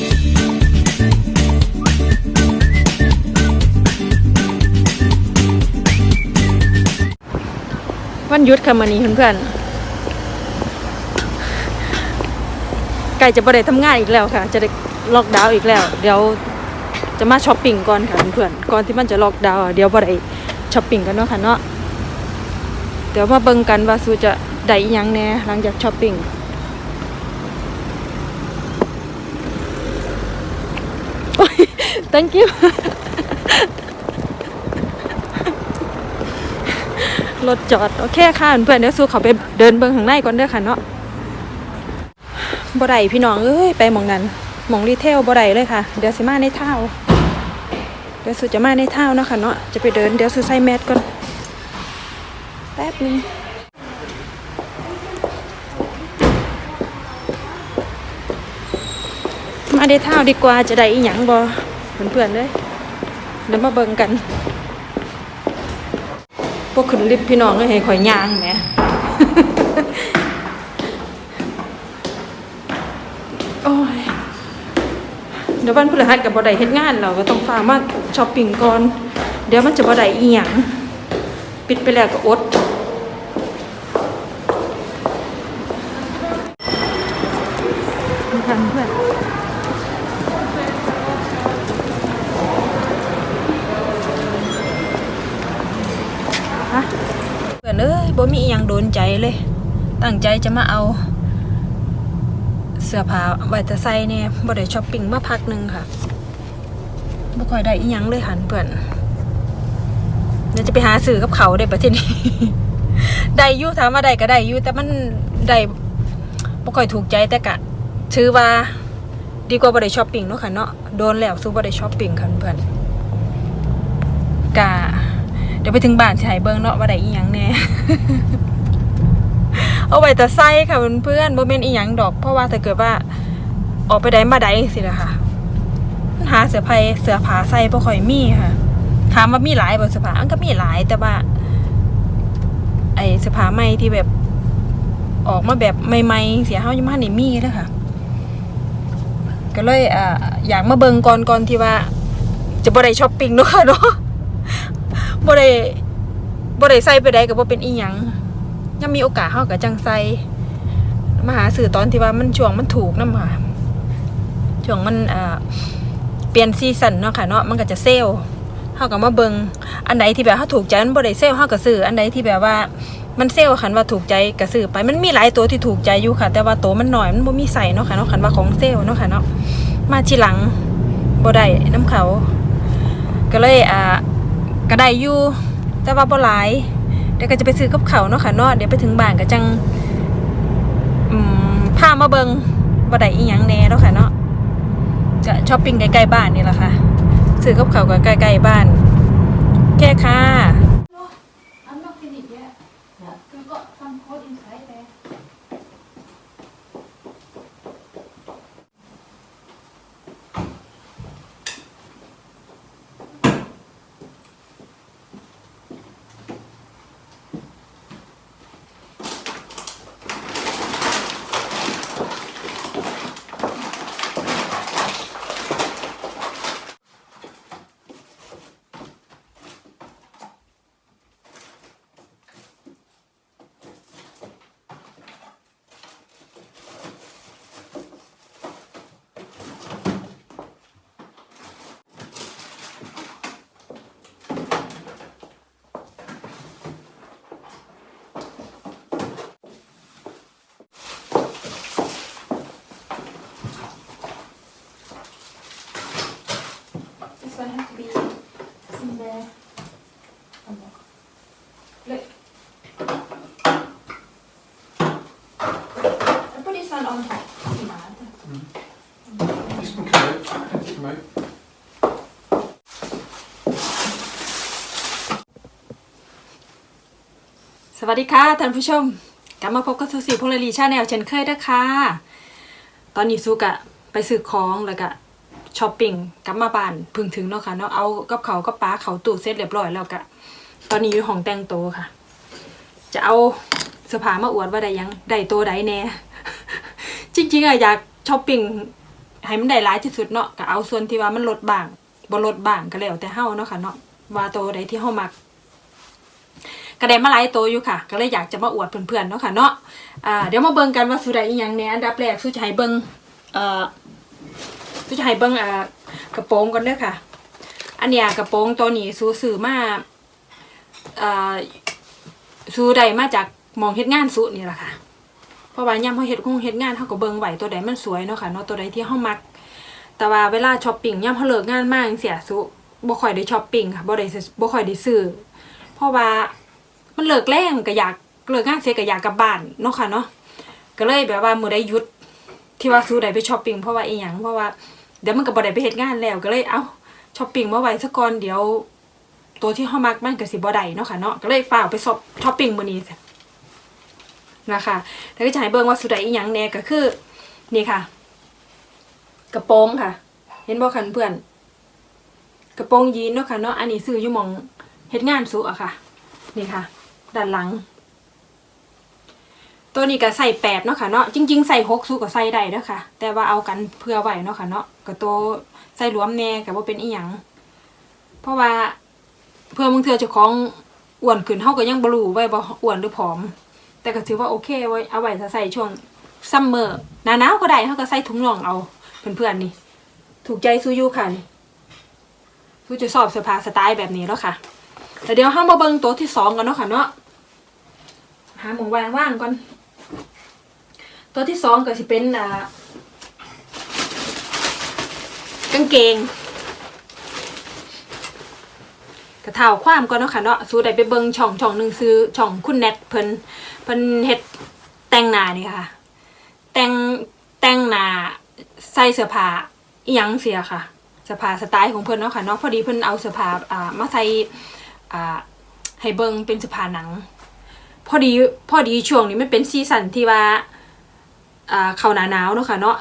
วันหยุดค่ะมื้อนี้เพื่อนๆใกล้จะบ่ได้ทำงานอีกแล้วค่ะ จะได้ล็อกดาวน์อีกแล้ว เดี๋ยวจะมาช้อปปิ้งก่อนค่ะเพื่อนๆก่อนที่มันจะล็อกดาวน์เดี๋ยวบ่ได้ช้อปปิ้งกันเนาะค่ะเนาะเดี๋ยวมาเบิ่งกันว่าสูจะได้ยังแน่หลังจากช้อปปิ้ง โอ้ย thank you รถจอด โอเคค่ะเพื่อนเดี๋ยวสู้เขาไปเดินเบิ่งข้างในก่อนเด้อค่ะเนาะบ่ได้พี่น้องเอ้ยไปมองนั้นมองรีเทลบ่ได้เลยค่ะ เดี๋ยวสิมาในเท่าเดี๋ยวสู้จะมาในเท่าเนาะค่ะเนาะจะไปเดินเดี๋ยวสู้ใส่แมสก่อนแป๊บนึง มาในเท่าดีกว่าจะได้อีหยังบ่เพื่อนๆเลยเดี๋ยวมาเบิ่งกันพวกขึ้นลิฟต์พี่น้องก็ให้ข่อยย่างแหมโอ้ยเดี๋ยววันพฤหัสกับบ่ได้เฮ็ดงานเราก็ต้องฟ้ามาช้อปปิ้งก่อน เดี๋ยวมันจะบ่ได้อีหยังปิดไปแล้วก็อด เพื่อนเอ้ยบ่มีอหยังโดนใจเลย ตั้งใจจะมาเอา เสื้อผ้าไว้แต่ใส่เนี่ยบ่ได้ช้อปปิ้งมาพักหนึงค่ะบ่ค่อยได้อีหยังเลยหันเพื่อนเดี๋ยวจะไปหาซื้อกับเขาได้ประเทศนี้ได้ยู่ถามว่าได้ก็ได้ยู่แต่มันได้บ่ค่อยถูกใจแต่กะถือว่าดีกว่าบ่ได้ช้อปปิ้งเนาะค่ะเนาะโดนแล้วสู้บ่ได้ช้อปปิ้งค่ะเพื่อนกะ เดี๋ยวไปถึงบ้านสิให้เบิ่งเนาะว่าได้อีหยังแน่ เอาไว้แต่ใส่ค่ะเพื่อนๆบ่แม่นอีหยังดอก เพราะว่าถ้าเกิดว่าออกไปได้มาได้สิล่ะค่ะหาเสื้อผ้าเสือผาใส่บ่ค่อยมีค่ะถามว่ามีหลายบ่เสือผามันก็มีหลายแต่ว่า ไอ้เสือผาใหม่ที่แบบออกมาแบบใหม่ๆเสียเฮายังบ่ทันได้มีเลยค่ะ ก็เลยอ่าอยากมาเบิ่งก่อนก่อนที่ว่า จะบ่ได้ช้อปปิ้งเนาะค่ะเนาะ บ่ได้บ่ได้ใส่ไปได้ก็บ่เป็นอีหยังยังมีโอกาสเฮาก็จังใส่มาหาซื้อตอนที่ว่ามันช่วงมันถูกนำค่ะช่วงมันอ่าเปลี่ยนซีซั่นเนาะค่ะเนาะมันก็จะเซลล์เฮาก็มาเบิงอันใดที่แบบเฮาถูกใจมันบ่ได้เซลล์เฮาก็ซื้ออันใดที่แบบว่ามันเซลล์คันว่าถูกใจก็ซื้อไปมันมีหลายตัวที่ถูกใจอยู่ค่ะ แต่ว่าตัวมันหน้อยมันบ่มีใส่เนาะค่ะเนาะคันว่าของเซลเนาะค่ะเนาะมาทีหลังบ่ได้น้ำเขา ก็เลยอ่า ก็ได้อยู่แต่ว่าบ่หลายเดี๋ยวก็จะไปซื้อกับเขาเนาะค่ะเนาะเดี๋ยวไปถึงบ้านก็จังอืมพามาเบิงบ่ได้อีหยังแน่เนาะค่ะเนาะจะช้อปปิ้งใกล้ๆบ้านนี่แหละค่ะซื้อกับเขาก็ใกล้ๆบ้านแค่ค่ะ สวัสดีค่ะท่านผู้ชม กลับมาพบกับซูซี่พลลีชาแนลเช่นเคยนะคะตอนนี้ซูกะไปซื้อของแล้วก็ช้อปปิ้งกลับมาบ้านพึ่งถึงเนาะค่ะเนาะเอากับเขากับป้าเขาตู้เสร็จเรียบร้อยแล้วกะตอนนี้อยู่ห้องแต่งตัวค่ะ จะเอาเสื้อผ้ามาอวดว่าได้ยังได้ตัวใดแน่จริงๆอะอยากช้อปปิ้งให้มันได้หลายที่สุดเนาะก็เอาส่วนที่ว่ามันลดบ้างบ่ลดบ้างก็แล้วแต่เฮาเนาะค่ะเนาะว่าตัวใดที่เฮามัก ก็ไดมาหลายตัวอยู่ค่ะ ก็เลยอยากจะมาอวดเพื่อนๆเนาะค่ะเนาะอ่าเดี๋ยวมาเบิ่งกันว่าสุดใดอีหยังเนี่ยอันดับแรกสุจะให้เบิ่งเอ่อสุจะให้เบิ่งอ่ากระโปรงก่อนเด้อค่ะ อันเนี้ยกระโปรงตัวนี้สูซื้อมาอ่าสูได้มาจากมองเฮ็ดงานสุนี่แหละค่ะเพราะว่าย่ำเขาเฮ็ดคงเฮ็ดงานเขาก็เบิ่งไหวตัวใดมันสวยเนาะค่ะเนาะตัวใดที่เขามัก แต่ว่าเวลาช้อปปิ้งย่ำเขาเลิกงานมากเสียสุบ่ค่อยได้ช้อปปิ้งค่ะบ่ได้บ่ค่อยได้ซื้อเพราะว่า มันเลิกแรงก็อยากเลิกงานเสร็จก็อยากกลับบ้านเนาะค่ะเนาะก็เลยแบบว่ามือใดหยุดที่ว่าซื้อได้ไปช้อปปิ้งเพราะว่าอีหยังเพราะว่าเดี๋ยวมันก็บ่ได้ไปเฮ็ดงานแล้วก็เลยเอ้าช้อปปิ้งมาไว้ซะก่อนเดี๋ยว ตัวที่เฮามักมันก็สิบ่ได้เนาะค่ะเนาะก็เลยฝ่าไปช้อปช้อปปิ้งมื้อนี้นะคะแล้วก็จะให้เบิ่งว่าสุดใดอีหยังแน่ก็คือ นี่ค่ะ กระโปรงค่ะ เห็นบ่คันเพื่อน กระโปรงยีนเนาะค่ะเนาะอันนี้ซื้ออยู่หมองเฮ็ดงานสุอะค่ะ นี่ค่ะ ด้านหลัง ตัวนี้ก็ใส่แปดเนาะค่ะเนาะจริง ๆ ใส่หกสุก็ใส่ได้เนาะค่ะ แต่ว่าเอากันเพื่อไว้เนาะค่ะเนาะก็ตัวใส่รวมแน่ก็บ่าเป็นอีหยังเพราะว่าเพื่อบางเทื่อเจ้องอ้วนขึ้นเฮาก็ยังบ่รู้ไว้บ่อ้วนหรือผอม แต่ก็ถือว่าโอเคไว้เอาไว้ใส่ช่วงซัมเมอร์หนาหนาวก็ได้เขาก็ใส่ถุงน่องเอาเพื่อนๆนี่ ถูกใจซูยูค่ะนี่ซูจะสอบเสื้อผ้าสไตล์แบบนี้แล้วค่ะแต่เดี๋ยวห้ามาเบิ่งตัวที่สองกันเนาะค่ะเนาะ หาหมองวางว่างก่อน ตัวที่สองก็สิเป็นอ่ากางเกงกระเท่าความก่อนเนาะค่ะเนาะสู้ได้ไปเบิงช่องช่องหนึ่งซื้อช่องคุณแนทเพิ่นเพิ่นเฮ็ดแต่งหน้านี่ค่ะ แต่งแต่งหน้าใส่เสื้อผ้าอีหยังเสียค่ะเสื้อผ้าสไตล์ของเพิ่นเนาะค่ะเนาะพอดีเพิ่นเอาเสื้อผ้าอ่ามาใส่อ่าให้เบิงเป็นเสื้อผ้าหนัง พอดีพอดีช่วงนี้มันเป็นซีซั่นที่ว่าเขาหนาหนาวเนาะค่ะเนาะ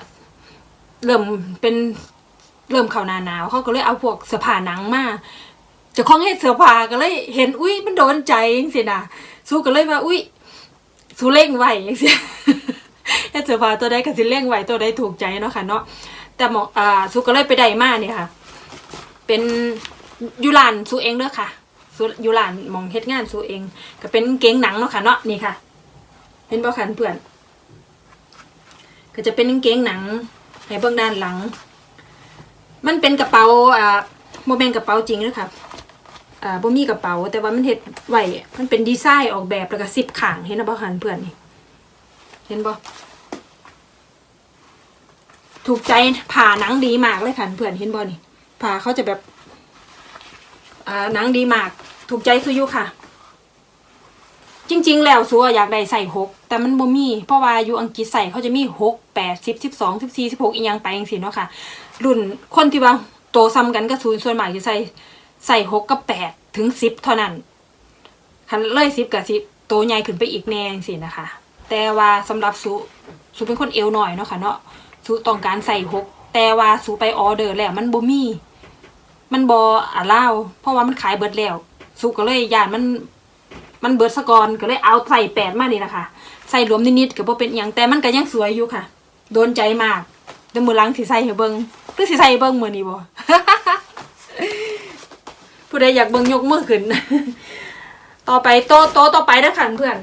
เริ่มเป็นเริ่มเขาหนาหนาวเขาก็เลยเอาพวกเสื้อผ้าหนังมาจะคล้องเฮ็ดเสื้อผ้าก็เลยเห็นอุ้ยมันโดนใจจังซี่นะสู้ก็เลยว่าอุ้ยสู้เล่งไว้จังซี่เฮ็ดเสื้อผ้าตัวใดก็สิเล่งไวตัวใดถูกใจเนาะค่ะเนาะแต่หมออ่าสู้ก็เลยไปได้มาเนี่ยค่ะ เป็นยูรานสู้เองเด้อค่ะ สู้อยูรานมองเฮ็ดงานสูเอง ก็เป็นเกงหนังเนาะค่ะเนาะนี่ค่ะ เห็นบ่คันเพื่อนก็จะเป็นเกงหนังให้เบื้องด้านหลัง มันเป็นกระเป๋าอ่าโมเมนกระเป๋าจริงเลยค่ะอ่าบ่มีกระเป๋า แต่ว่ามันเฮ็ดไว้มันเป็นดีไซน์ออกแบบแล้วก็ซิปขางเห็นบ่คันเพื่อนนี่เห็นบ่ถูกใจผ่าหนังดีมากเลยค่ะเพื่อนเห็นบ่นี่ผ่าเขาจะแบบ หนังดีมาก ถูกใจสุยุค่ะ จริง ๆ แล้วสัวอยากได้ใส่หกแต่มันบ่มี เพราะว่าอยู่อังกฤษใส่เขาจะมีหกแปดสิบสิบสองสิบสี่สิบหกอีกอย่างไปจังซี่เนาะค่ะ รุ่นคนที่ว่าโตซ้ำกันก็ศูนย์ส่วนมากจะใส่ใส่หกกับแปดถึงสิบเท่านั้นคันเลยสิบกับสิบโตใหญ่ขึ้นไปอีกแน่งซี่นะคะ แต่ว่าสำหรับสุสุเป็นคนเอวหน่อยเนาะค่ะเนาะสุต้องการใส่หกแต่ว่าสุไปออเดอร์แล้วมันบ่มี มันบอ่าเล่าเพราะว่ามันขายเบิดแล้วสุก็เลยยานมัน มันเบิดสะกอนก็เลยเอาใส่แปดมานี่นะคะใส่รวมนิดๆก็บ่เป็นหยังแต่มันก็ยังสวยอยู่ค่ะ โดนใจมากเดี๋ยวมือหลังสิใส่ให้เบิ่งหรือสิใส่เบิ่งมือนี้บ่ผู้ใดอยากเบิ่งยกมือขึ้น ต่อไปโตะโตะต่อไปเด้อค่ะเพื่อน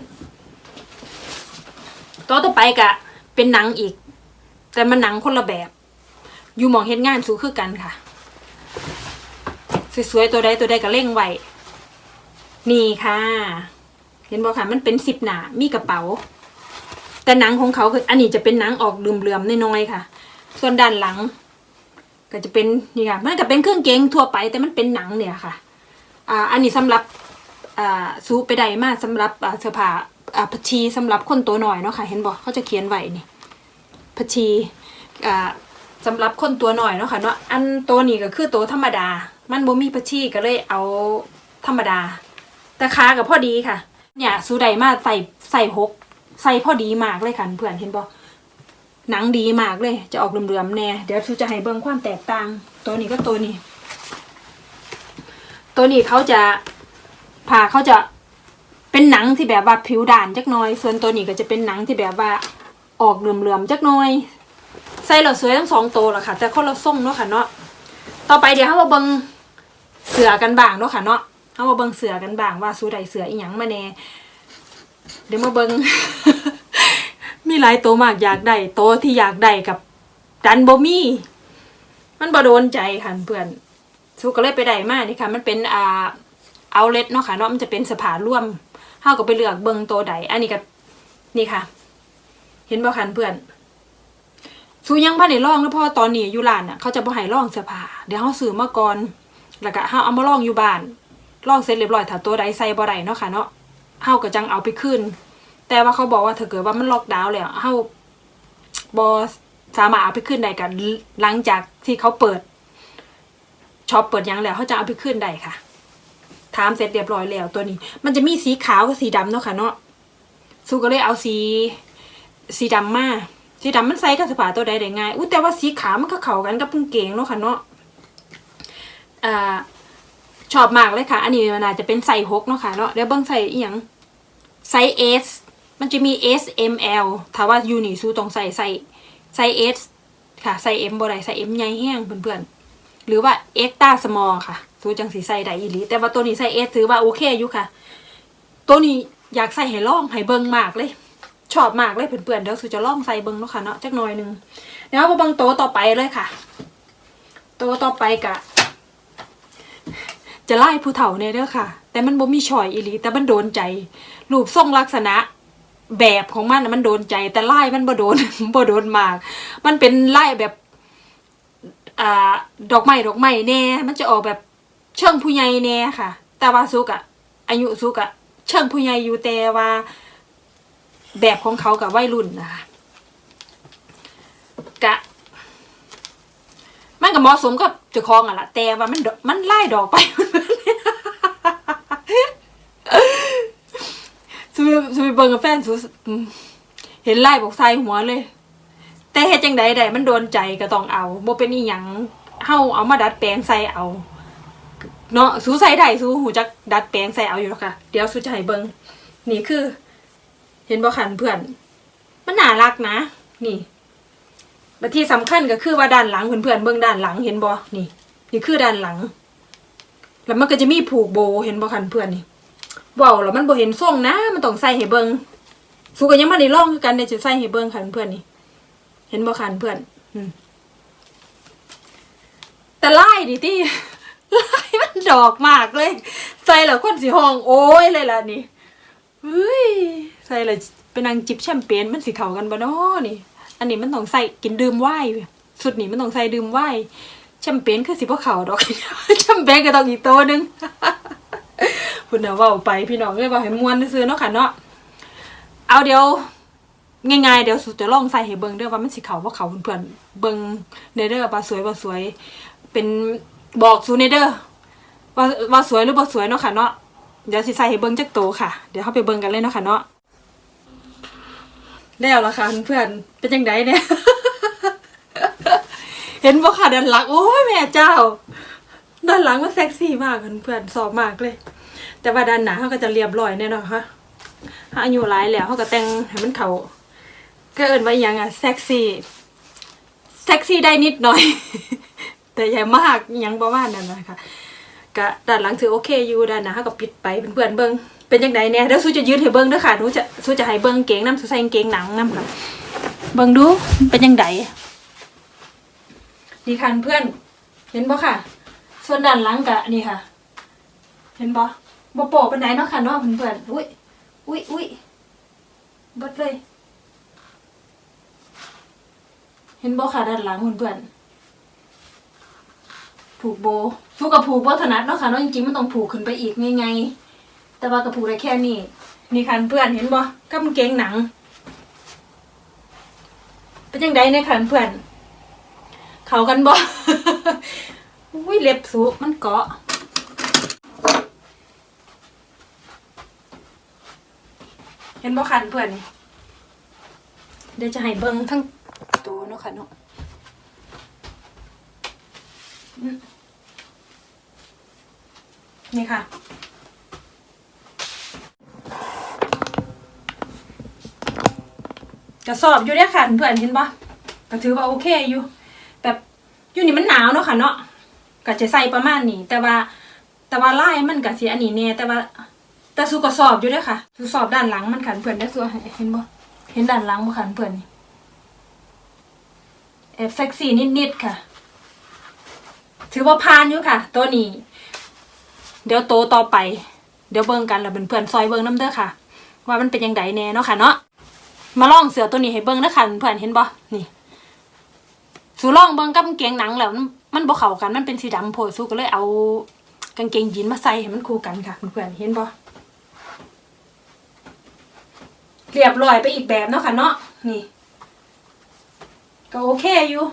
โตะต่อไปก็เป็นหนังอีก แต่มันหนังคนละแบบ อยู่มองเฮ็ดงานสู้คือกันค่ะ สวยๆตัวใดตัวใดก็เล่งไว้นี่ค่ะ เห็นบอกค่ะ มันเป็นสิบหนามีกระเป๋า แต่หนังของเขาคืออันนี้จะเป็นหนังออกเหลื่อมๆน้อยๆค่ะ ส่วนด้านหลัง ก็จะเป็นนี่ค่ะมันก็เป็นเครื่องเกงทั่วไปแต่มันเป็นหนังเนี่ยค่ะ อ่า อันนี้สำหรับอ่าซูไปได้มาสำหรับเสื้อผ้าอ่าพัชีสำหรับคนตัวหน่อยเนาะค่ะ เห็นบอกเขาจะเขียนไว้นี่พัชีอ่าสำหรับคนตัวหน่อยเนาะค่ะเนาะอันตัวนี้ก็คือตัวธรรมดา มันบ่มีพัชีก็เลยเอาธรรมดา แต่ขากับพอดีค่ะ เนี่ยสูไดมาใส่ใส่หกใส่พอดีมากเลยค่ะเพื่อนเห็นบ่หนังดีมากเลย จะออกเหลื่อมๆแน่เดี๋ยวสูจะให้เบิ่งความแตกต่าง ตัวนี้ก็ตัวนี้ ตัวนี้เขาจะผ่าเขาจะเป็นหนังที่แบบว่าผิวด่านจักน่อย ส่วนตัวนี้ก็จะเป็นหนังที่แบบว่าออกเหลื่อมๆจักน่อยใส่เราสวยทั้งสองตัวแหละค่ะ แต่คนละทรงเนาะค่ะเนาะต่อไปเดี๋ยวเรามาเบิ่ง เสือกันบ้างเนาะค่ะเนาะเรามาเบิ่งเสือกันบ้างว่าสูใดเสืออีหยังมาแน่เดี๋ยวมาเบิ่งมีหลายโตมากอยากได้โตที่อยากได้กับดันบ่มีมันบ่โดนใจค่ะเพื่อนสูก็เลยไปได้มากนี่ค่ะ มันเป็นอ่าเอาเลทเนาะค่ะเนาะมันจะเป็นสภาร่วมเฮาก็ไปเลือกเบิ่งโตใดอันนี้ก็นี่ค่ะ เห็นบ่คันเพื่อนสูยังพันในร่องแล้วเพราะว่าตอนนี้อยู่ร้านน่ะเขาจะบ่ให้ร่องเสื้อผ้าเดี๋ยวเฮาซื้อมาก่อน แล้วก็เฮาเอามาร่องอยู่บ้านร่องเสร็จเรียบร้อยถ้าตัวใดใส่บ่ได้เนาะค่ะเนาะเฮาก็จังเอาไปคืนแต่ว่าเขาบอกว่าถ้าเกิดว่ามันล็อกดาวน์แล้วเฮาบ่สามารถเอาไปคืนได้กันหลังจากที่เขาเปิดช็อปเปิดยังแล้วเขาจะเอาไปคืนได้ค่ะ ถามเสร็จเรียบร้อยแล้วตัวนี้ มันจะมีสีขาวกับสีดำเนาะค่ะเนาะสูก็เลยเอาสี สีดำมา สีดำมันใส่กับสอผ้าตัวใดได้ง่าย อุ้แต่ว่าสีขาวมันก็เข้ากันกับกางเกงเนาะค่ะเนาะ อ่าชอบมากเลยค่ะ อันนี้มันอาจจะเป็นไซส์หกเนาะค่ะเนาะเดี๋ยวเบิ่งใส่อีหยังไซส์ S มันจะมี S M L ถ้าว่ายูนี่ซูต้องใส่ใส่ไซส์ S ค่ะไซส์ M บ่ได้ไซส์ M ใหญ่แห้งเพื่อนๆ หรือว่า extra small ค่ะซูจังสีใส่ได้อีหลีแต่ว่าตัวนี้ไซส์ S ถือว่าโอเคอยู่ค่ะ ตัวนี้อยากใส่ให้ลองให้เบิ่งมากเลย ชอบมากเลยเพื่อนๆเดี๋ยวสุจะล่องใส่เบิ้งเนาะค่ะเนาะจักหน่อยนึงเดี๋ยวมาเบิ้งโตต่อไปเลยค่ะ โตต่อไปกะ จะไล่ผู้เฒ่าเนี่ยเด้อค่ะ แต่มันบ่มีฉ่อยอีหลีแต่มันโดนใจ รูปทรงลักษณะแบบของมันน่ะมันโดนใจ แต่ไล่มันบ่โดนบ่โดนมาก มันเป็นไล่แบบอ่าดอกไม้ดอกไม้แน่ มันจะออกแบบเชิงผู้ใหญ่แน่ค่ะ แต่ว่าสุกอะอายุสุกอะเชิงผู้ใหญ่อยู่แต่ว่าแบบของเขากับวัยรุ่นนะคะกะมันก็เหมาะสมกับเจ้าของอะละแต่ว่ามันมันไล่ดอกไป สุ ไปสุไปเบิ่งกับแฟนสุอืมเห็นไล่บอกใส่หัวเลย แต่เฮ็ดจังใดใดมันโดนใจก็ต้องเอาบ่เป็นอีหยังเฮาเอามาดัดแปลงใส่เอา เนาะสูใส่ได้สูหูจักดัดแปลงใส่เอาอยู่แล้วค่ะ เดี๋ยวสูจะให้เบิ่งนี่คือ เห็นบ่ขันเพื่อน มันน่ารักนะ นี่และที่สำคัญก็คือว่าด้านหลังเพื่อนๆเบื้องด้านหลังเห็นบ่นี่ นี่คือด้านหลัง แล้วมันก็จะมีผูกโบเห็นบ่ขันเพื่อนนี่ เว้าแล้วมันบ่เห็นทรงนะ มันต้องใส่ให้เบิงสูกันยังมาได้ลองคือกันเดี๋ยวจะใส่ให้เบิงขันเพื่อนนี่ เห็นบ่ขันเพื่อนอืแต่ไล่ดิที่ไล่มันดอกมากเลย ใส่แล้วคนสิห้องโอ้ยเลยล่ะนี่เฮ้ยใส่เลยเป็นนางจิบแชมเปญมันสีเขากันบ่นาะนี่ อันนี้มันต้องใส่กินดื่มไวน์เว้สุดนี้มันต้องใส่ดื่มไวน์แชมเปญคือสิบ่เขาดอกแชมเปญก็ต้องอีกตัวหนึง คุณนะว้าไปพี่น้องเลยว่าให้มวนซื่อเนาะค่ะเนาะเอาเดี๋ยวง่ายๆเดี๋ยวสุดจะลองใส่ให้เบิ่งเด้อว่ามันสิเขาบ่เขาเพื่อนเบิ่งในเด้อว่าสวยบ่าสวย เป็นบอกสูในเด้อว่าว่าสวยหรือบ่สวยเนาะค่ะเนาะเดี๋ยวสิใส่ให้เบิ้งจักโตค่ะ เดี๋ยวเข้าไปเบิ้งกันเลยเนาะค่ะเนาะแล้วล่ะค่ะเพื่อนเป็นจังไดเนี่ยเห็นบ่ค่ะด้านหลังโอ้ยแม่เจ้าด้านหลังมันเซ็กซี่มากเพื่อนสอบมากเลย แต่ว่าด้านหน้าเขาก็จะเรียบร้อยแน่นอนค่ะถ้าอายุหลายแล้วเขาก็แต่งให้มันเขาก็เอิ้นว่าอหยังอะเซ็กซี่เซ็กซี่ได้นิดหน่อย แต่อย่มากอหยังประมาณนั้นนะคะก็ด้านหลังถือโอเคอยู่ด้านหน้าก็ปิดไปเพื่อนเบิ่งเป็นจังไดเนี่ยเดี๋ยวสู้จะยืนให้เบิ่งด้อค่ะหนูจะสู้จะให้เบิ่งเก่งน้ำสู้ใส่เก่งหนังน้ำค่ะเบิ่งดูเป็นจังไดนี่ค่ะเพื่อน เห็นบ่ค่ะ ส่วนด้านหลังก็นี่ค่ะ เห็นบ่ บ่โปะปานใดเนาะค่ะเนาะเพื่อนๆอุ้ยอุ้ยอุ้ยเบิดเลย เห็นบ่ค่ะด้านหลังเพื่อนๆผูกโบสู้กับผูกวัฒนัดเนาะค่ะเนาะจริงๆมันต้องผูกขึ้นไปอีกไงๆแต่ว่ากับผูกได้แค่นี้นี่คันเพื่อนเห็นบ่กำเกงหนังเป็นยังไงเนี่ยคันเพื่อน เขากันบ่อุ้ยเล็บสูมันเกาะ ห็นบ่คันเพื่อนนี่เดี๋ยวจะให้เบิ่งทั้งตัวเนาะค่ะเนาะนี่ค่ะ กระสอบอยู่เนี่ยค่ะเพื่อนเห็นปะก็ถือว่าโอเคอยู่ แบบอยู่นี่มันหนาวเนาะค่ะเนาะก็จะใส่ประมาณนี้ แต่ว่าแต่ว่าลายมันก็สิอันนี้แน่แต่ว่า แต่สู้ก็สอบอยู่ด้อค่ะสู้สอบด้านหลังมันขันเพื่อนได้สู้เห็นบ่เห็นด้านหลังบ่ขันเพื่อนนี่แอบเซ็กซี่นิดๆค่ะ ถือว่าผ่านอยู่ค่ะ ตัวนี้ เดี๋ยวโตต่อไป เดี๋ยวเบิ่งกันแล้วเพื่อนซอยเบิ่งน้ำเด้อค่ะ ว่ามันเป็นยังไงแน่เนาะค่ะเนาะมาลองเสือตัวนี้ให้เบิ่งเด้อค่ะเพื่อนเห็นบ่นี่สูลองเบิ่งกับกางเกงหนังแล้วมันบ่เข้ากันมันเป็นสีดำโพดสูก็เลยเอากางเกงยีนมาใส่ให้มันคู่กันค่ะเพื่อนเห็นบ่ เรียบร้อยไปอีกแบบเนาะค่ะเนาะนี่ ก็โอเคอยู่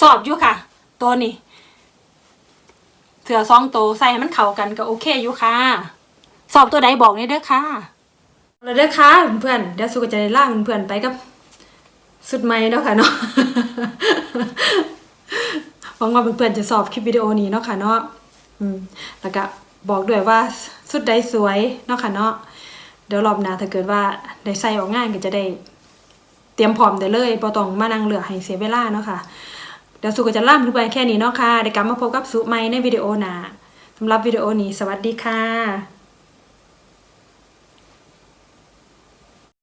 สอบอยู่ค่ะ ตัวนี้เสือซองโตวใส่ให้มันเข้ากันก็โอเคอยู่ค่ะ สอบตัวใดบอกนี่เด้อค่ะแล้วเด้อค่ะเพื่อนเดี๋ยวสุกจะได้ล่าเพื่อนไปกับสุดไหมเนาะค่ะเนาะหวังว่าเพื่อนๆจะสอบคลิปวิดีโอนี้เนาะค่ะเนาะอืมแล้วก็บอกด้วยว่า สุดใดสวยเนาะค่ะเนาะเดี๋ยวรอบหน้าถ้าเกิดว่าได้ใส่ออกงานก็จะได้ เตรียมพร้อมได้เลยบ่ต้องมานั่งเหลือให้เสียเวลาเนาะค่ะเดี๋ยวสุก็จะล่ำทุกไปแค่นี้เนาะค่ะเดี๋ยวกลับมาพบกับสุใหม่ในวิดีโอหน้าสำหรับวิดีโอนี้สวัสดีค่ะ